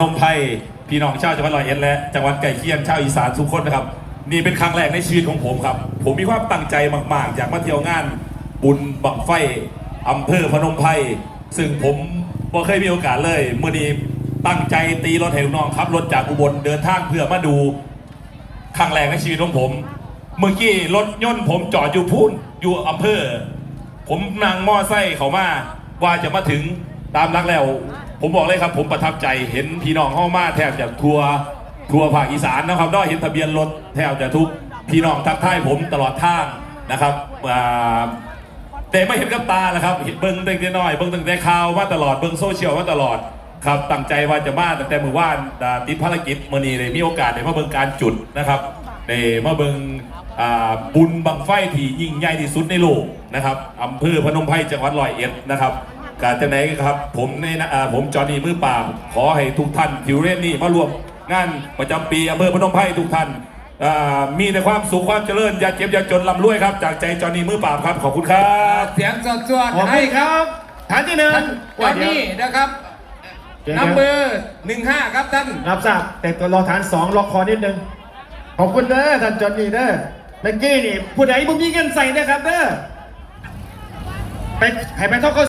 นมไพรพี่น้องชาวจังหวัดร้อยเอ็ดและจังหวัดใกล้เคียงชาวอีสานทุกคนนะครับ นี่เป็นครั้งแรกในชีวิตของผมครับ ผมมีความตั้งใจมาก ๆ อยากมาเที่ยวงาน บุญบังไฟอำเภอพนมไพรซึ่งผมบ่เคยมีโอกาสเลยเมื่อนี้ตั้งใจตีรถให้ลูกน้องขับรถจากอุบลเดินทางเพื่อมาดูครั้งแรกในชีวิตของผม เมื่อกี้รถยนต์ผมจอดอยู่พูนอยู่อำเภอ ผมนั่งมอไซค์เขามาว่าจะมาถึง ตามรักแล้ว ผมบอกเลยครับ ผมประทับใจเห็นพี่น้องเข้ามาแทบจะทัวร์ทัวร์ภาคอีสานนะครับได้เห็นทะเบียนรถแทบจะทุกพี่น้องทักทายผมตลอดทางนะครับแต่ไม่เห็นกับตานะครับเห็นเบิ้งเด็กน้อยเบิ้งตั้งแต่ข่าวมาตลอดเบิ้งโซเชียลมาตลอดครับตั้งใจว่าจะมาตั้งแต่มือว่านติดภารกิจมื่อนี้เลยมีโอกาสได้มาเบิ้งการจุดนะครับได้มาเบิ้งบุญบังไฟที่ยิ่งใหญ่ที่สุดในโลกนะครับอำเภอพนมไพรจังหวัดร้อยเอ็ดนะครับ การจะไหนครับ ผมในนะอ่าผมจอห์นนี่มือปราบขอให้ทุกท่านผิวเรนนี่มารวมงานประจำปีอำเภอพนมไพรทุกท่านอ่ามีแต่ความสุขความเจริญอย่าเจ็บอย่าจนลำรวยครับ จากใจจอห์นนี่มือปราบครับขอบคุณครับเสียงสดสวดขอบคุให้ณครับฐานที่หนึ่งท่านจอนนี่นะครับเดี๋ยวนัมเบอร์หนึ่งห้าครับท่านรับทราบแต่ตัวรอฐานสองรอคอนิดนึงขอบคุณเด้อท่านจอนนี่เด้อเมื่อกี้นี่ผู้ใดบุญมีเงินใส่นะครับเด้อไปให้ไปท่อง